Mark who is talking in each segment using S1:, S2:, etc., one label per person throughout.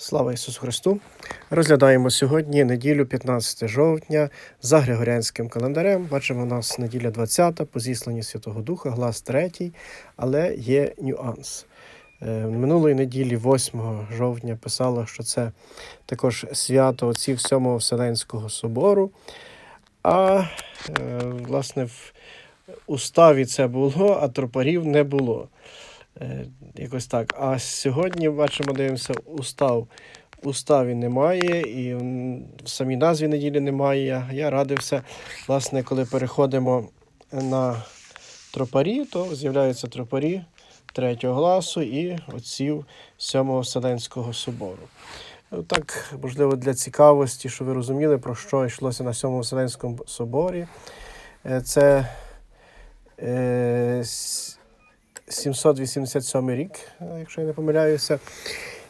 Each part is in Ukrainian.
S1: Слава Ісусу Христу! Розглядаємо сьогодні неділю 15 жовтня за Григоріанським календарем. Бачимо, у нас неділя 20 по зісланні Святого Духа, глас 3, але є нюанс. Е, Минулої неділі, 8 жовтня, писало, що це також свято отців Сьомого Вселенського собору. А е, власне в уставі це було, а тропарів не було. Е, Якось так. А сьогодні бачимо, дивимося, устав. Уставі немає, і в самій назві неділі немає. Я- радився, власне, коли переходимо на тропарі, то з'являються тропарі третього гласу і отців Сьомого Вселенського собору. Ну, Так, можливо, для цікавості, щоб ви розуміли, про що йшлося на Сьомому Вселенському соборі. Е, Це е, 787 рік, е, якщо я не помиляюся.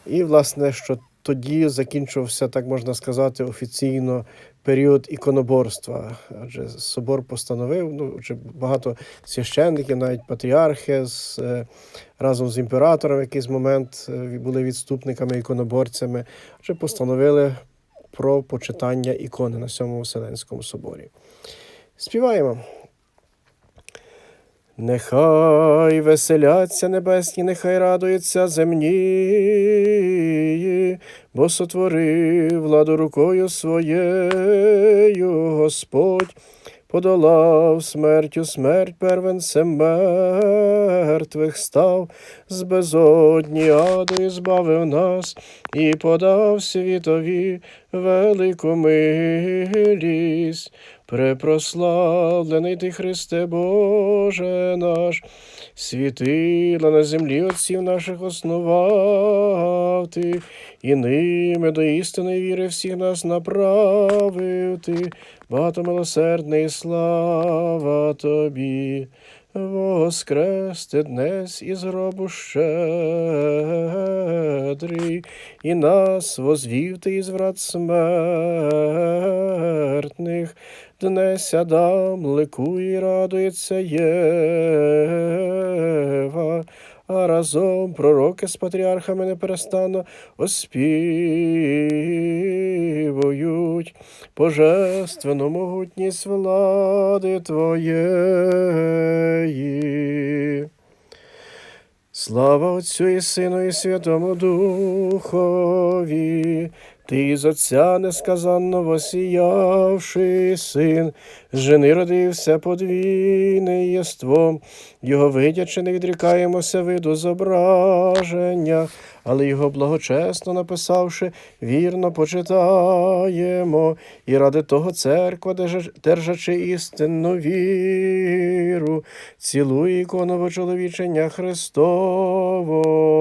S1: І, власне, що тоді закінчився, так можна сказати, офіційно період іконоборства. Адже собор постановив, ну, вже багато священників, навіть патріархи з, е, разом з імператором в якийсь момент е, були відступниками, іконоборцями, адже постановили про почитання ікони на Сьомому Вселенському соборі. Співаємо. Нехай веселяться небесні, нехай радуються земні, бо сотворив владу рукою своєю Господь, подолав смертю смерть первенцем мертвих став, з безодні аду і збавив нас, і подав світові велику милість. Препрославлений ти Христе Боже наш, світила на землі отців наших основав ти, і ними до істини віри всіх нас направив ти, багатомилосердний слава тобі. Воскрести днес із гробу щедрий, і нас возвів ти із врат смертних, Днес Адам ликує, радується Єва, а разом пророки з патріархами неперестанно оспівують божественну могутність влади Твоєї. Слава Отцю і Сину, і Святому Духові, ти з Отця несказанно восіявши син, з жени родився подвійний єством, його видячи, відрікаємося виду зображення, але його благочесно написавши, вірно почитаємо, і ради того церква, держачи істинну віру, цілує іконове чоловічення Христового.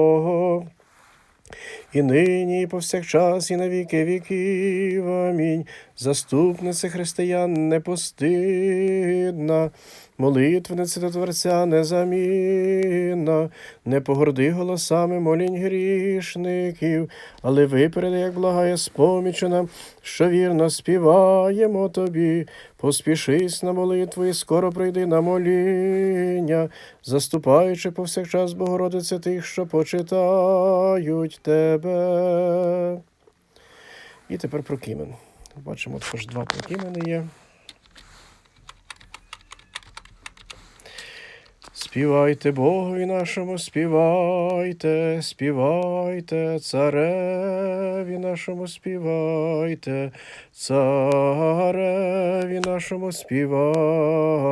S1: І нині, і повсякчас, і на віки віків. Амінь. Заступниця християн непостидна, молитвениця до Творця незамінна, не погорди голосами молінь грішників, але випереди, як благає спомічу нам, що вірно співаємо тобі. Поспішись на молитву і скоро прийди на моління, заступаючи повсякчас Богородице тих, що почитають тебе. І тепер прокимен. Бачимо, також два прокімени є. Співайте Богові нашому, співайте, співайте, цареві нашому співайте, цареві нашому співайте.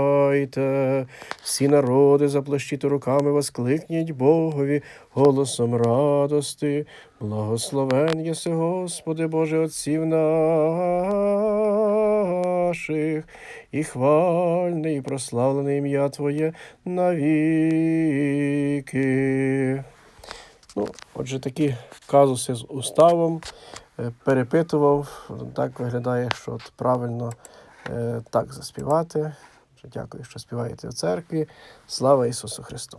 S1: Всі народи заплещіть руками, воскликніть Богові голосом радости. Благословен єси, Господи Боже Отців наших, і хвальне, і прославлене ім'я Твоє навіки. Ну, отже, такі казуси з уставом е, перепитував. Так виглядає, що от правильно е, так заспівати. Дякую, що співаєте в церкві. Слава Ісусу Христу!